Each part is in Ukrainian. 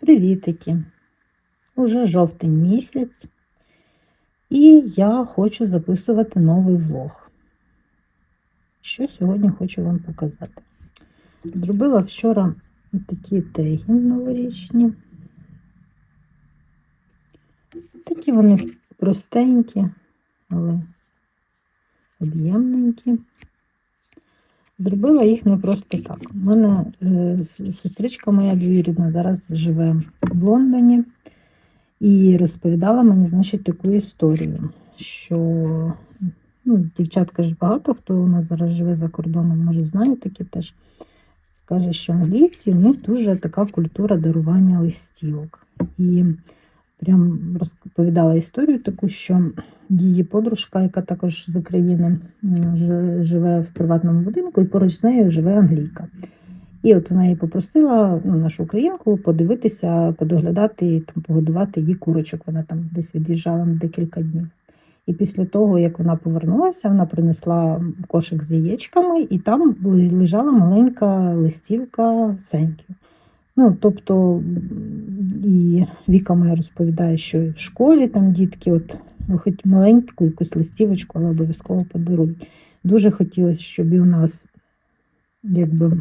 Привітики! Уже жовтень місяць, і я хочу записувати новий влог. Що сьогодні хочу вам показати. Зробила вчора такі теги новорічні. Такі вони простенькі, але об'ємненькі. Зробила їх не просто так. У мене е, сестричка моя двоюрідна зараз живе в Лондоні і розповідала мені, значить, таку історію, що ну, дівчатка ж багато хто у нас зараз живе за кордоном, може, знають такі теж. Каже, що англійці, у них дуже така культура дарування листівок. І прям розповідала історію таку, що її подружка, яка також з України живе в приватному будинку, і поруч з нею живе англійка. І от вона її попросила ну, нашу українку подивитися, подоглядати, там, погодувати її курочок. Вона там десь від'їжджала на декілька днів. І після того, як вона повернулася, вона принесла кошик з яєчками, і там лежала маленька листівка Сенькю. Ну, тобто, і Віка моя розповідає, що і в школі там дітки, от ну, хоч маленьку якусь листівочку, але обов'язково подарують. Дуже хотілося, щоб і у нас якби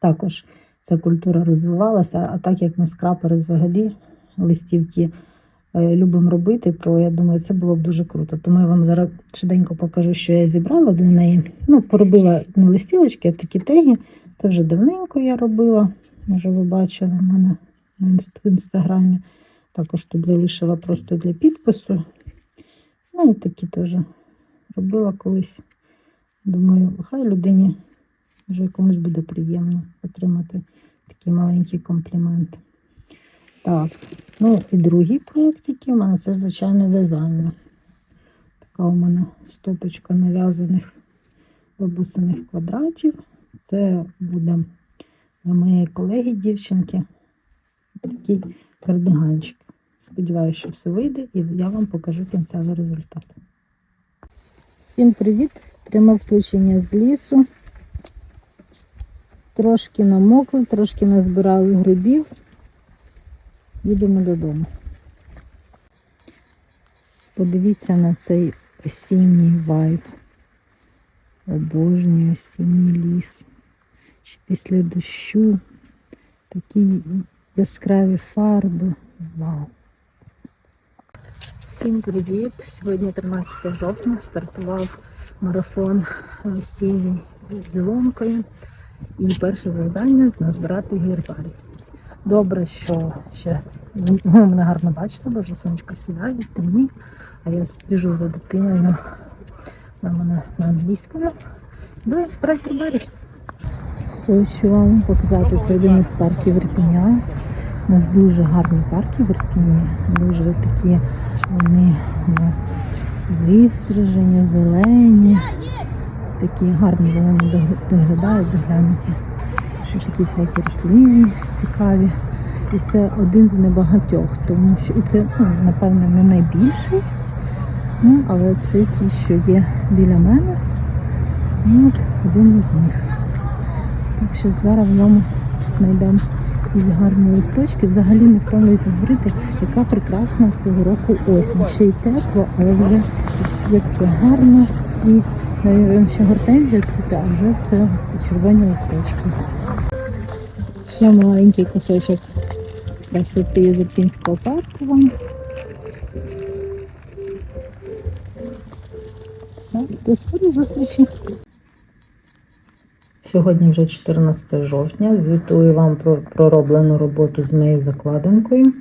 також ця культура розвивалася, а так як ми скрапери взагалі листівки любимо робити, то я думаю, це було б дуже круто. Тому я вам зараз швиденько покажу, що я зібрала для неї. Ну, поробила не листівочки, а такі теги. Це вже давненько я робила. Може, ви бачили в мене в інстаграмі. Також тут залишила просто для підпису. Ну, і такі теж робила колись. Думаю, хай людині вже комусь буде приємно отримати такий маленький комплімент. Так, ну і другий проєкт, який у мене це, звичайно, в'язання. Така у мене стопочка нав'язаних бабусиних квадратів. Це буде моєї колеги дівчинки такий кардиганчик. Сподіваюся, що все вийде, і я вам покажу кінцевий результат. Всім привіт! Пряме включення з лісу. Трошки намокли, трошки назбирали грибів. Їдемо додому. Подивіться на цей осінній вайб. Обожнюю осінній ліс. Після дощу такі яскраві фарби. Вау! Всім привіт! Сьогодні 13 жовтня стартував марафон осінній з. І перше завдання назбирати гірбарій. Добре, що ще ви мене гарно бачите, бо вже сонечко сідає, темні, а я біжу за дитиною на мене на англійському. Будемо збирати гірбарій. Хочу вам показати це один із парків Ірпіня. У нас дуже гарні парки в Ірпіні. Дуже такі вони у нас вистрижені, зелені. Такі гарні ними доглядають, доглянуті. Такі всякі рослини цікаві. І це один з небагатьох, тому що і це, ну, напевно, не найбільший. Ну, але це ті, що є біля мене. Ну, от один із них. Так що зараз в ньому знайдемо і гарні листочки. Взагалі не втомлююся говорити, яка прекрасна цього року осінь. Ще й тепло, але вже як все гарно і навіть ще гортензія цвіте, а вже все червоні листочки. Ще маленький кусочок красоти з Ірпінського парку вам. До скорої зустрічі! Сьогодні вже 14 жовтня. Звітую вам про пророблену роботу з моєю закладинкою.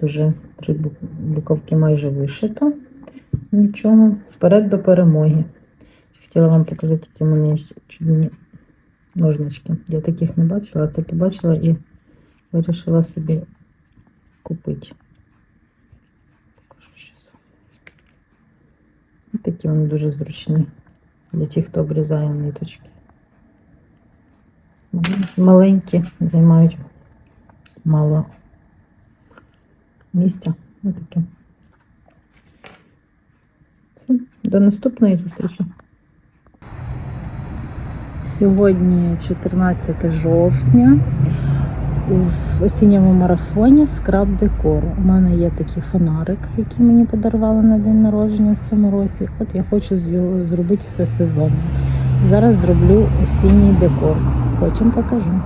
Дуже три буковки майже вишито. Нічого. Вперед до перемоги. Хотіла вам показати, які є чудні ножнички. Я таких не бачила, а це побачила і вирішила собі купити. Покажу щас. Ось такі вони дуже зручні для тих, хто обрізає ниточки. Маленькі, займають мало місця. Ось таке. Все, До наступної зустрічі. Сьогодні 14 жовтня. В осінньому марафоні скраб декору. У мене є такий фонарик, який мені подарували на день народження в цьому році. От я хочу зробити все сезонно. Зараз зроблю осінній декор. Потім покажу.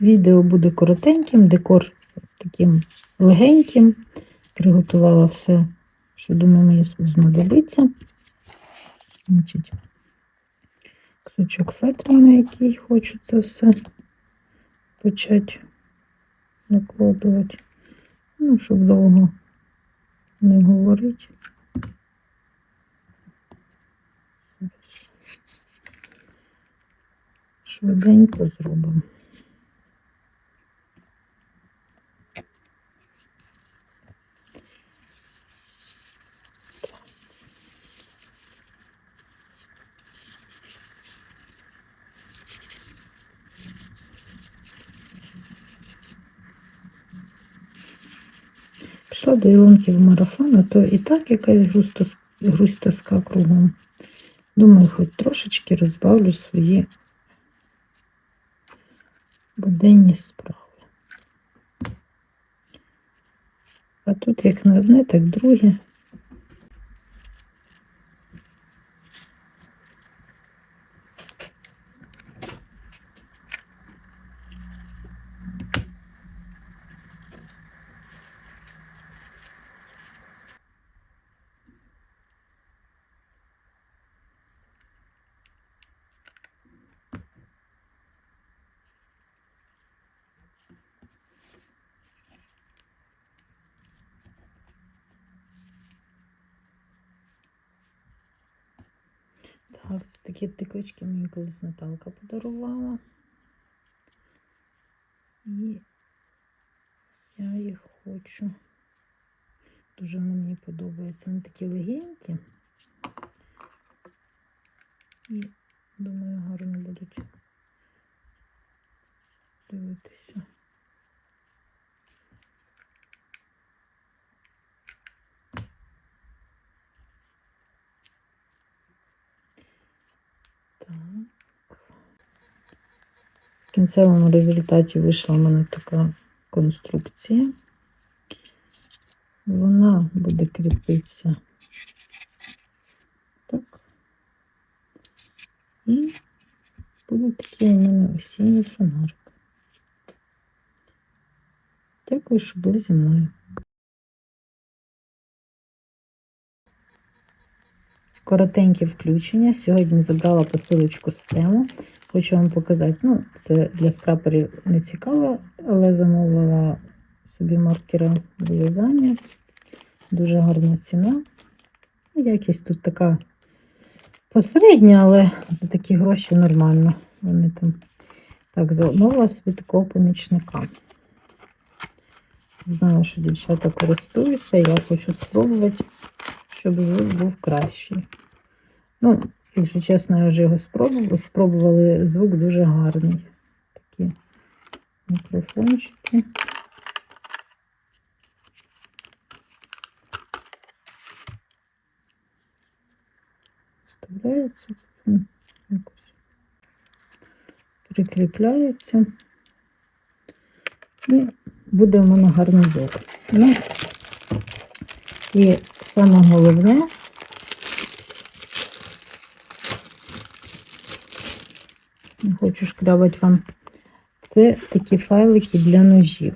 Відео буде коротеньким, декор таким легеньким. Приготувала все, що думаю, мені знадобиться. Значить, кусочок фетра, на який хочу це все почати накладувати. Ну, щоб довго не говорити. Швиденько зробимо. Пішла до Ілонки в марафон, а то і так якась грустос- грустоска кругом. Думаю, хоч трошечки розбавлю свої буденні справи. А тут як на одне, так друге. Так, такі тиквички мені колись Наталка подарувала. І я їх хочу. Дуже вони мені подобаються. Вони такі легенькі. І думаю, гарно будуть дивитися. Так. В кінцевому результаті вийшла в мене така конструкція. Вона буде кріпитися так. І буде такий у мене осінній фонарик. Дякую, що були зі мною. Коротеньке включення. Сьогодні забрала посилочку з тему. Хочу вам показати. Ну, це для скраперів не цікаво, але замовила собі маркера вирізання. Дуже гарна ціна. Ну, Якість тут така посередня, але за такі гроші нормально. Вони там так замовила собі такого помічника. Знаю, що дівчата користуються, я хочу спробувати, щоб звук був кращий. Ну, якщо чесно, я вже його спробувала. Спробували звук дуже гарний. Такі мікрофончики. Вставляється, прикріпляється. І буде в мене гарний звук. Ну, і саме головне, не хочу шкрябати вам, це такі файлики для ножів.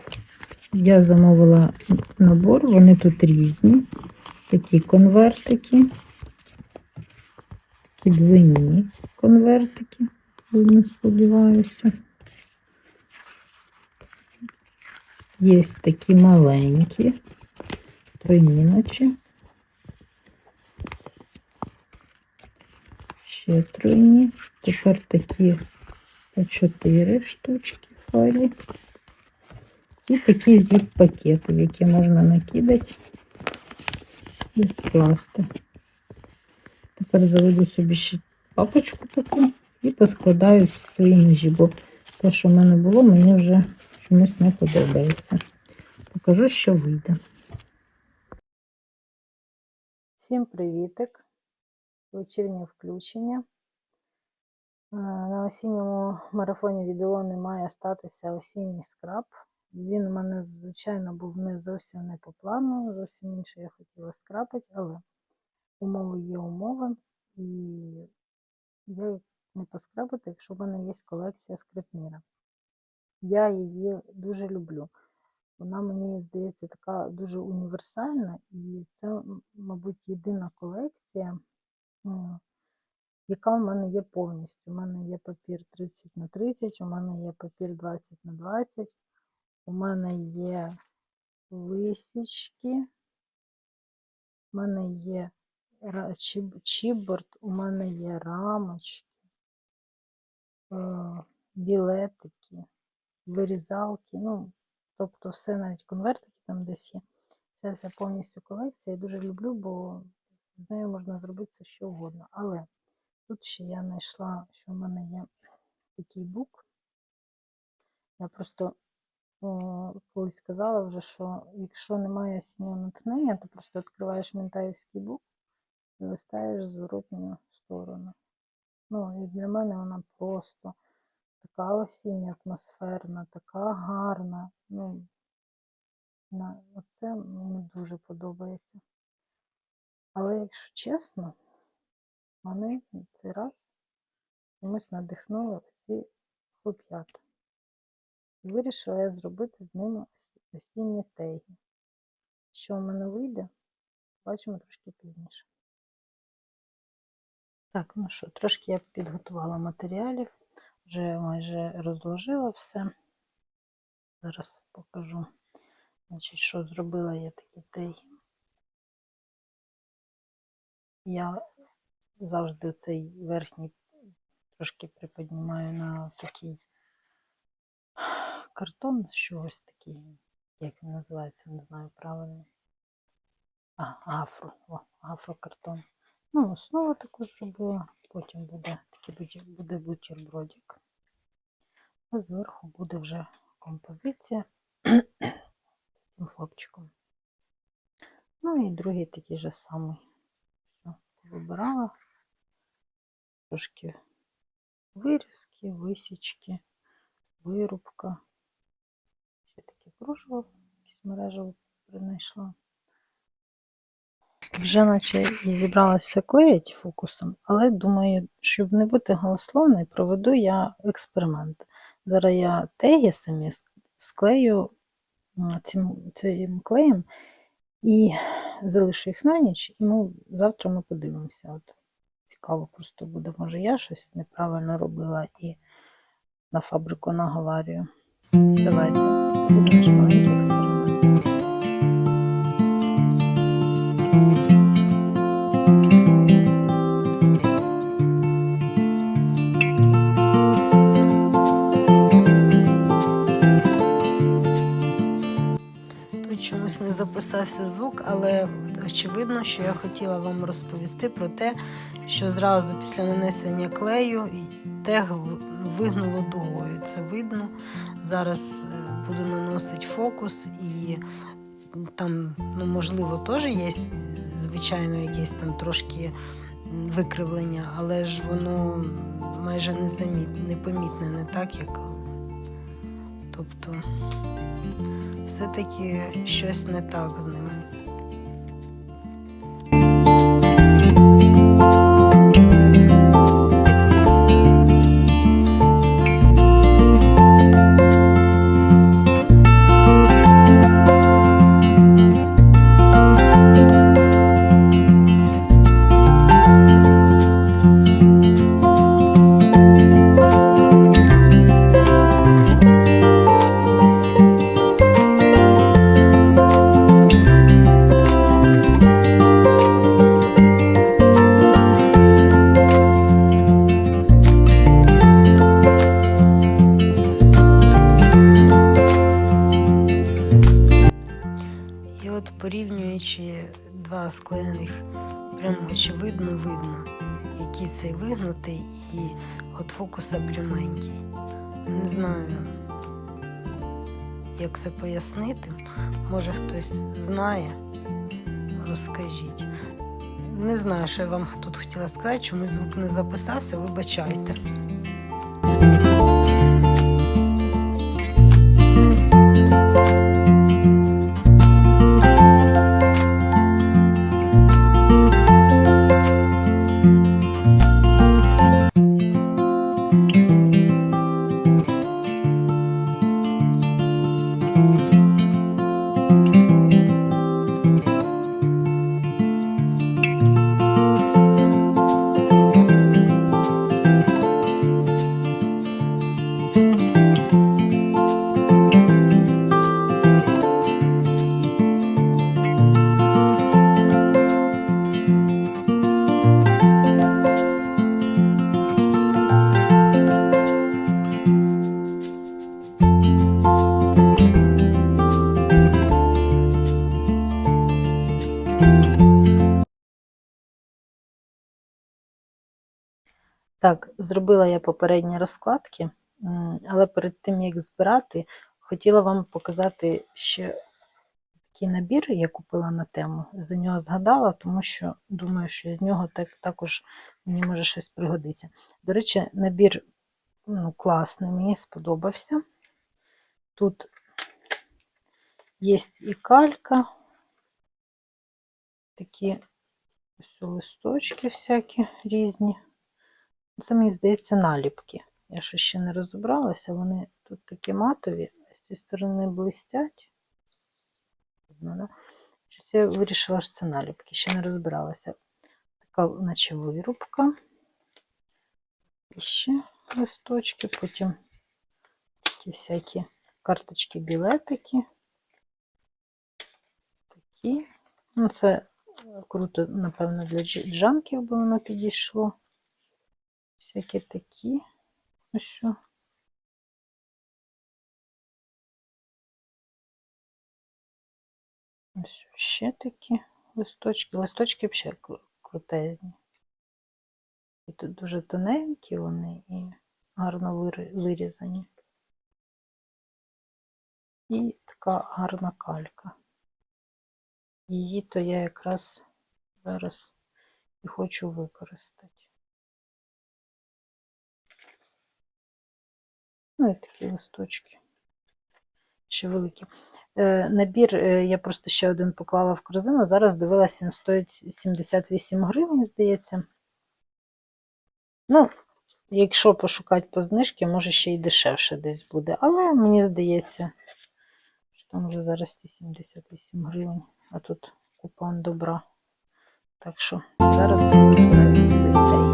Я замовила набор, вони тут різні. Такі конвертики, такі двойні конвертики, видно, сподіваюся. Є такі маленькі, тройні наче. Ще тройні. Тепер такі по 4 штучки файлі. І такі зіп-пакети, в які можна накидати і скласти. Тепер заведу собі ще папочку таку і поскладаю всі свої ножі, бо те, що в мене було, мені вже чомусь не подобається. Покажу, що вийде. Всім привітик! Вечірнє включення. Е, На осінньому марафоні від Ілони має статися осінній скраб. Він у мене, звичайно, був не зовсім не по плану, зовсім інше я хотіла скрапити, але умови є умови, і я не поскрабити, якщо в мене є колекція скрипміра. Я її дуже люблю. Вона мені здається така дуже універсальна, і це, мабуть, єдина колекція, м, яка в мене є повністю. У мене є папір 30 на 30, у мене є папір 20 на 20, у мене є висічки, у мене є чіборд, у мене є рамочки, е, білетики, вирізалки, ну, тобто все, навіть конвертики там десь є. Це вся повністю колекція. Я дуже люблю, бо з нею можна зробити все що угодно. Але тут ще я знайшла, що в мене є такий бук. Я просто о, колись сказала вже, що якщо немає осіннього натхнення, то просто відкриваєш Мінтаївський бук і листаєш зворотню сторону. Ну, і для мене вона просто така осіння атмосферна, така гарна. Ну, на, оце мені дуже подобається. Але якщо чесно, на цей раз чомусь надихнули ці хлоп'ята. І вирішила я зробити з ними осінні теги. Що в мене вийде, бачимо трошки пізніше. Так, ну що, трошки я підготувала матеріалів, вже майже розложила все. Зараз покажу. Значить, що зробила я такі теги. Я завжди цей верхній трошки приподнімаю на такий картон, що ось такий, як він називається, не знаю правильно. А, гафро, о, гафрокартон. Ну, основу таку зробила, потім буде такий буде бутербродик. А зверху буде вже композиція з цим хлопчиком. Ну і другий такий же самий. Вибирала. Трошки вирізки, висічки, вирубка. Ще таке кружево, якесь мережево принайшла. Вже наче і зібралася клеїть фокусом, але думаю, щоб не бути голословною, проведу я експеримент. Зараз я теги самі склею цим, цим клеєм і залишу їх на ніч, і ми завтра ми подивимося. От. Цікаво просто буде, може я щось неправильно робила і на фабрику наговарюю. Давайте, будемо маленький очевидно, що я хотіла вам розповісти про те, що зразу після нанесення клею тег вигнуло дугою. Це видно. Зараз е, буду наносити фокус і там, ну, можливо, теж є, звичайно, якесь там трошки викривлення, але ж воно майже незаміт- непомітне, не так, як. Тобто все-таки щось не так з ними. Очевидно видно, який цей вигнутий і от фокуса пряменький. Не знаю, як це пояснити. Може хтось знає, розкажіть. Не знаю, що я вам тут хотіла сказати, чомусь звук не записався, вибачайте. Так, зробила я попередні розкладки, але перед тим як збирати, хотіла вам показати ще такий набір, я купила на тему. За нього згадала, тому що думаю, що з нього так, також мені може щось пригодиться. До речі, набір ну, класний, мені сподобався. Тут є і калька, такі ось листочки всякі різні. Це, мені здається, наліпки. Я ще ще не розібралася, вони тут такі матові, з цієї сторони блистять. Щось я вирішила, що це наліпки, ще не розбиралася. Така, наче вирубка. І ще листочки, потім такі всякі карточки, білетики. Такі. Ну, це круто, напевно, для дж- джамків би воно підійшло. Всякі такі. Ось що. Ось ще такі листочки. Листочки взагалі крутезні. І тут дуже тоненькі вони і гарно вирізані. І така гарна калька. Її то я якраз зараз і хочу використати. Ну і такі листочки. Ще великі. Е, набір е, я просто ще один поклала в корзину. Зараз дивилась, він стоїть 78 гривень, здається. Ну, якщо пошукати по знижці, може ще й дешевше десь буде. Але мені здається, що там вже зараз ті 78 гривень, а тут купон добра. Так що зараз буду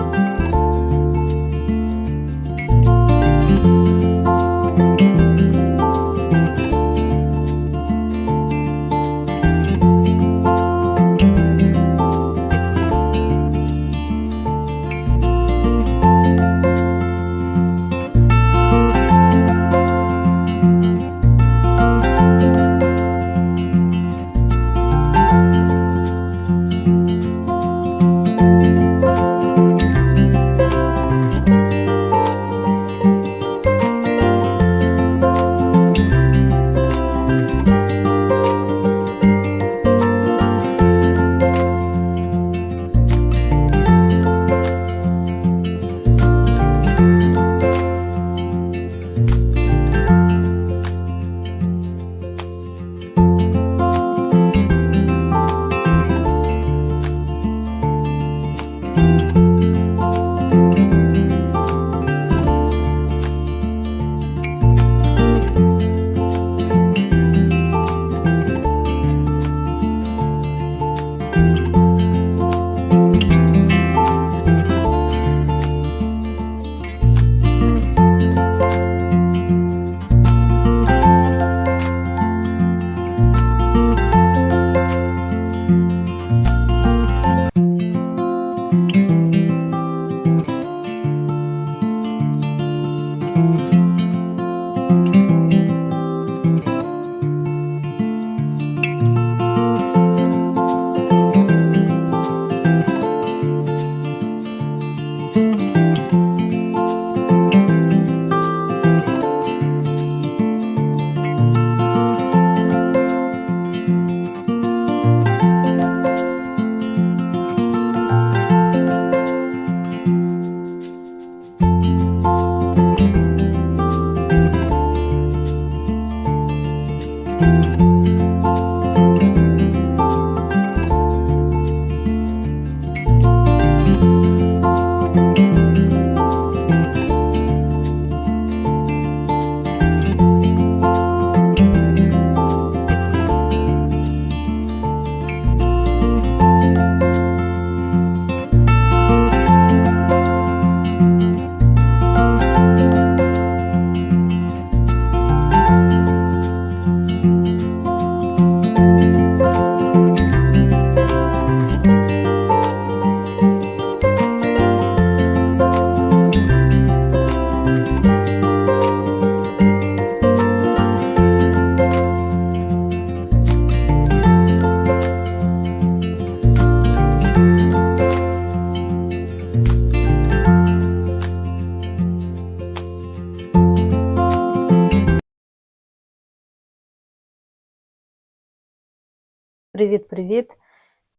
Привіт-привіт!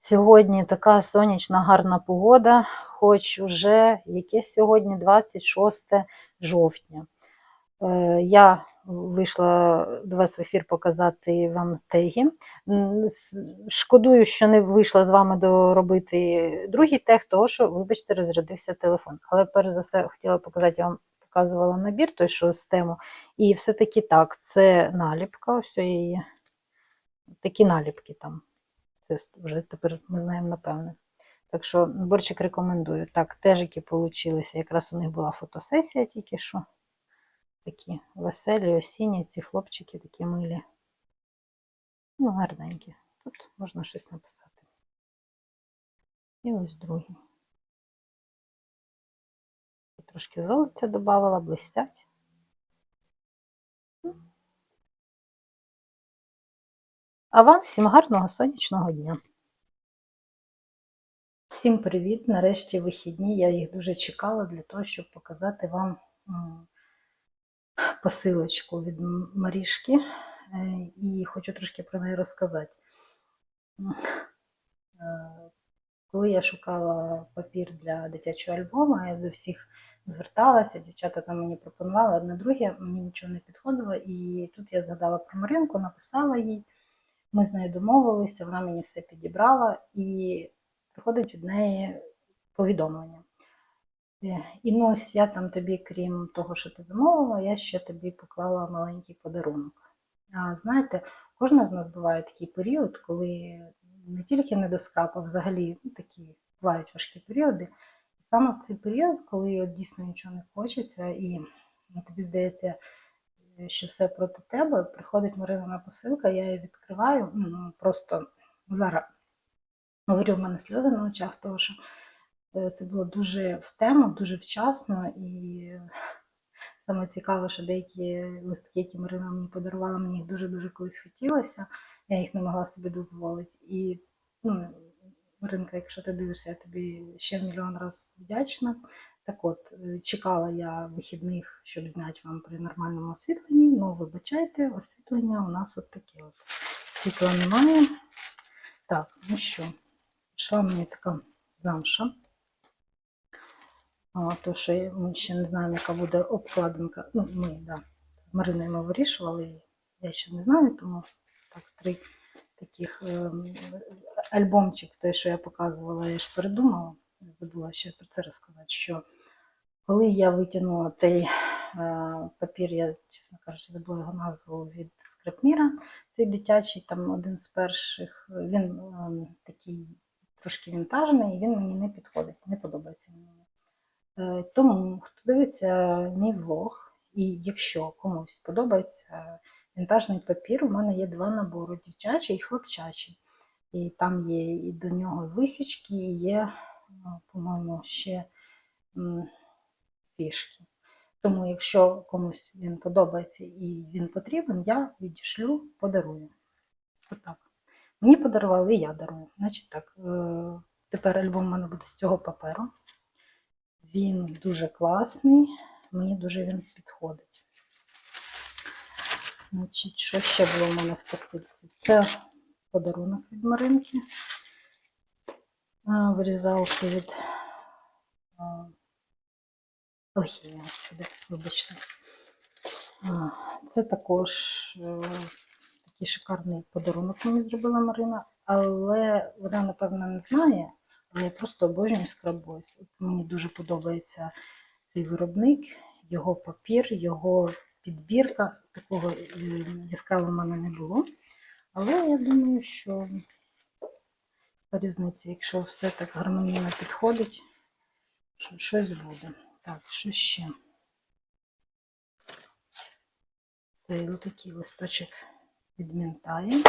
Сьогодні така сонячна гарна погода, хоч уже яке сьогодні 26 жовтня. Е, Я вийшла до вас в ефір показати вам теги. Шкодую, що не вийшла з вами доробити другий тег, тому що, вибачте, розрядився телефон. Але перш за все хотіла показати, вам показувала набір, той, що з тему. І все-таки так, це наліпка, ось я її. Такі наліпки там. Це вже тепер ми знаємо напевне. Так що наборчик рекомендую. Так, теж які получилися. Якраз у них була фотосесія тільки що. Такі веселі, осінні, ці хлопчики такі милі. Ну, гарненькі. Тут можна щось написати. І ось другий. Трошки золоця додавала, блистять. А вам всім гарного сонячного дня. Всім привіт! Нарешті вихідні. Я їх дуже чекала для того, щоб показати вам посилочку від Марішки. Е, І хочу трошки про неї розказати. Е, Коли я шукала папір для дитячого альбому, я до всіх зверталася, дівчата там мені пропонували одне друге, мені нічого не підходило. І тут я згадала про Маринку, написала їй. Ми з нею домовилися, вона мені все підібрала і приходить від неї повідомлення. Е, І ну ось я там тобі, крім того, що ти замовила, я ще тобі поклала маленький подарунок. А знаєте, кожна з нас буває такий період, коли не тільки не до скрапа, а взагалі ну, такі бувають важкі періоди. І саме в цей період, коли от дійсно нічого не хочеться, і ну, тобі здається, що все проти тебе, приходить Маринина посилка, я її відкриваю. ну, Просто зараз говорю, в мене сльози на очах, тому що е, це було дуже в тему, дуже вчасно. І саме цікаво, що деякі листки, які Марина мені подарувала, мені їх дуже-дуже колись хотілося. Я їх не могла собі дозволити. І ну, Маринка, якщо ти дивишся, я тобі ще мільйон разів вдячна. Так от, е, чекала я вихідних, щоб зняти вам при нормальному освітленні. Ну, вибачайте, освітлення у нас от таке от. Світла немає. Так, ну що, йшла мені така замша. А, то, що ми ще не знаємо, яка буде обкладинка. Ну, ми, да, з Мариною ми вирішували, я ще не знаю, тому так, три таких ем, альбомчик, той, що я показувала, я ж передумала. Забула ще про це розказати, що коли я витягнула той е, папір, я, чесно кажучи, забула його назву від скрепміра, цей дитячий, там один з перших, він ем, такий трошки вінтажний, і він мені не підходить, не подобається мені. Е, Тому, хто дивиться мій влог, і якщо комусь подобається вінтажний папір, у мене є два набори: дівчачий і хлопчачий. І там є і до нього висічки, і є, ну, по-моєму, ще фішки. Тому, якщо комусь він подобається і він потрібен, я відішлю, подарую. Отак. Мені подарували, і я дарую. Значить так, е, тепер альбом у мене буде з цього паперу. Він дуже класний, мені дуже він підходить. Значить, що ще було в мене в посилці? Це подарунок від Маринки. А, Вирізалки від Алхімія, сюди, вибачте. Це також е, такий шикарний подарунок мені зробила Марина, але вона, напевно, не знає, але я просто обожнюю скрабойс. Мені дуже подобається цей виробник, його папір, його підбірка. Такого е, яскравого в мене не було. Але я думаю, що по різниці, якщо все так гармонійно підходить, що щось буде. Так, що ще? Цей отакий листочок відмінтає.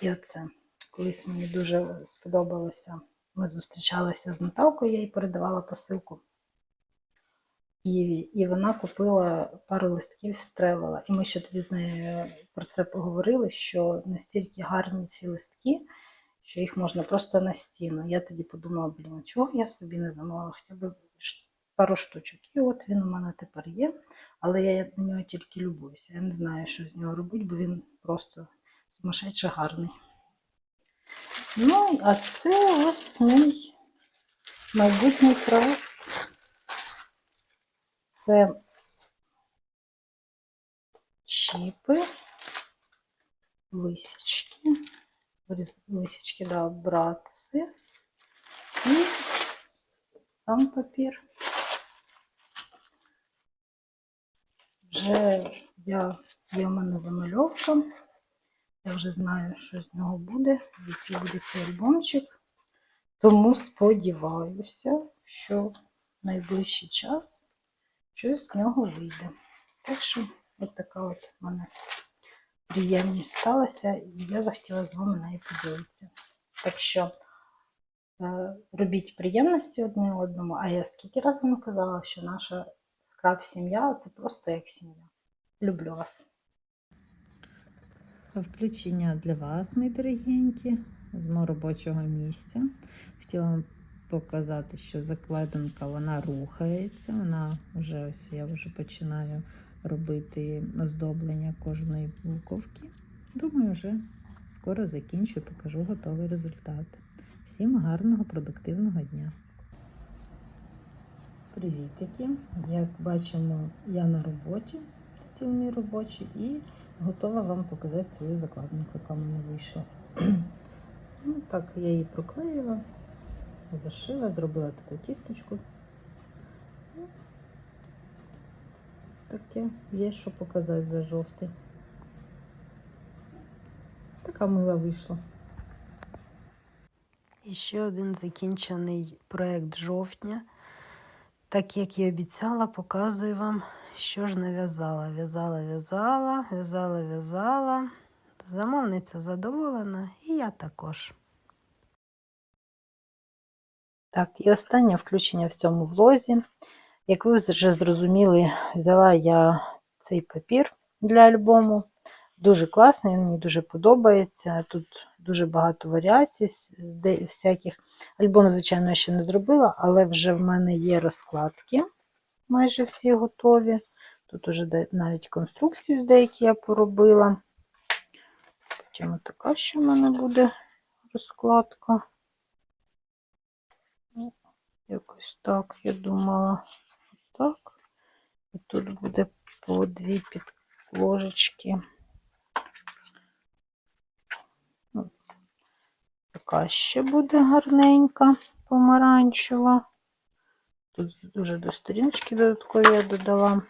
І оце. Колись мені дуже сподобалося. Ми зустрічалися з Наталкою, я їй передавала посилку. І, і вона купила пару листків з тревела. І ми ще тоді з нею про це поговорили, що настільки гарні ці листки, що їх можна просто на стіну. Я тоді подумала, блін, чого я собі не замовила хоча б пару штучок. І от він у мене тепер є, але я на нього тільки любуюся. Я не знаю, що з нього робити, бо він просто сумасшедше гарний. Ну, а це ось мій майбутній проект. Це чіпи, висічки, висічки, да, братці і сам папір. Вже я, є в мене замальовка. Я вже знаю, що з нього буде, який буде цей альбомчик. Тому сподіваюся, що в найближчий час щось з нього вийде. Так що от така от в мене приємність сталася, і я захотіла з вами нею поділитися. Так що е, робіть приємності одне одному, а я скільки разів вам казала, що наша скраб сім'я це просто як сім'я. Люблю вас. Включення для вас, мої дорогенькі, з мого робочого місця. Хотіла вам показати, що закладинка вона рухається. Вона вже ось я вже починаю робити оздоблення кожної буковки. Думаю, вже скоро закінчу і покажу готовий результат. Всім гарного, продуктивного дня! Привітики! Як бачимо, я на роботі, стіл мій робочий, і готова вам показати свою закладинку, яка в мене вийшла. ну, так, я її проклеїла, зашила, зробила таку кісточку. Ну, Таке є що показати за жовтий. Така мила вийшла. І ще один закінчений проект жовтня. Так як і обіцяла, показую вам, що ж нав'язала. В'язала, в'язала, в'язала, в'язала. Замовниця задоволена, і я також. Так, і останнє включення в цьому влозі. Як ви вже зрозуміли, взяла я цей папір для альбому. Дуже класний, він мені дуже подобається. Тут дуже багато варіацій, всяких. Альбом, звичайно, я ще не зробила, але вже в мене є розкладки, майже всі готові. Тут уже навіть конструкцію деякі я поробила. Потім така ще в мене буде розкладка. Ну, Якось так, я думала. Так. І тут буде по дві підложечки. Ну, Така ще буде гарненька, помаранчева. Тут дуже до сторіночки додаткові я додала.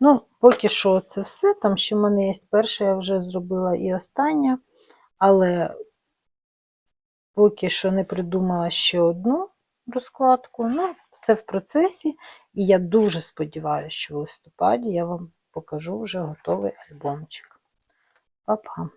Ну, поки що це все. Там ще в мене є перша, я вже зробила і остання, але поки що не придумала ще одну розкладку. Ну, все в процесі. І я дуже сподіваюся, що в листопаді я вам покажу вже готовий альбомчик. Па-па!